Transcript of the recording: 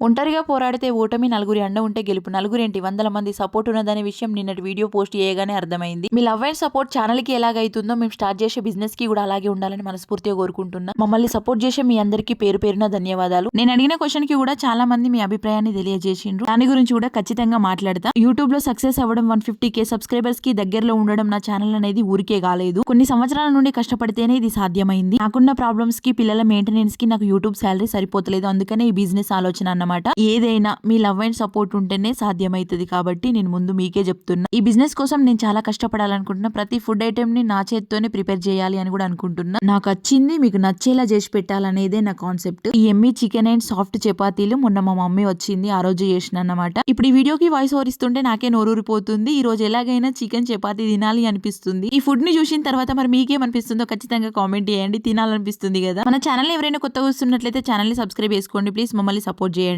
ఒంటరిగా పోరాడితే ఓటమి నలుగురి అండ ఉంటే గెలుపు. నలుగురేంటి? వందల మంది సపోర్ట్ ఉన్నదనే విషయం నిన్నటి వీడియో పోస్ట్ చేయగానే అర్థమైంది. మీ లవ్ అండ్ సపోర్ట్ ఛానల్కి ఎలాగైతుందో మేము స్టార్ట్ చేసే బిజినెస్కి కూడా అలాగే ఉండాలని మనస్ఫూర్తిగా కోరుకుంటున్నా. మమ్మల్ని సపోర్ట్ చేసే మీ అందరికీ పేరు పేరున ధన్యవాదాలు. నేను అడిగిన క్వశ్చన్కి కూడా చాలా మంది మీ అభిప్రాయాన్ని తెలియజేసిండ్రు. దాని గురించి కూడా ఖచ్చితంగా మాట్లాడతా. యూట్యూబ్లో సక్సెస్ అవ్వడం వన్ ఫిఫ్టీ కే సబ్స్క్రైబర్స్కి దగ్గరలో ఉండడం నా ఛానల్ అనేది ఊరికే కాలేదు. కొన్ని సంవత్సరాల నుండి కష్టపడితేనే ఇది సాధ్యమైంది. నాకున్న ప్రాబ్లమ్స్కి పిల్లల మెయింటెనెన్స్కి నాకు యూట్యూబ్ శాలరీ సరిపోతలేదు. అందుకనే ఈ బిజినెస్ ఆలోచన అన్నమాట. ఏదైనా మీ లవ్ అండ్ సపోర్ట్ ఉంటేనే సాధ్యమవుతుంది కాబట్టి నేను ముందు మీకే చెప్తున్నా. ఈ బిజినెస్ కోసం నేను చాలా కష్టపడాలనుకుంటున్నా. ప్రతి ఫుడ్ ఐటెం ని నా చేత్తోనే ప్రిపేర్ చేయాలి అని కూడా అనుకుంటున్నా. నాకు వచ్చింది మీకు నచ్చేలా చేసి పెట్టాలనేదే నా కాన్సెప్ట్. ఈ ఎమ్మి చికెన్ అండ్ సాఫ్ట్ చపాతీలు మొన్న మా మమ్మీ వచ్చింది ఆ రోజు చేసిన అన్నమాట ఇప్పుడు ఈ వీడియోకి వాయిస్ ఓవర్ ఇస్తుంటే నాకే నోరూరిపోతుంది. ఈ రోజు ఎలాగైనా చికెన్ చపాతీ తినాలి అనిపిస్తుంది. ఈ ఫుడ్ని చూసిన తర్వాత మరి మీకేమనిపిస్తుందో ఖచ్చితంగా కామెంట్ చేయండి. తినాలనిపిస్తుంది కదా. మన ఛానల్ ఎవరైనా కొత్తగా వస్తున్నట్లయితే ఛానల్ని సబ్స్క్రైబ్ చేసుకోండి. ప్లీజ్ మమ్మల్ని సపోర్ట్ చేయండి.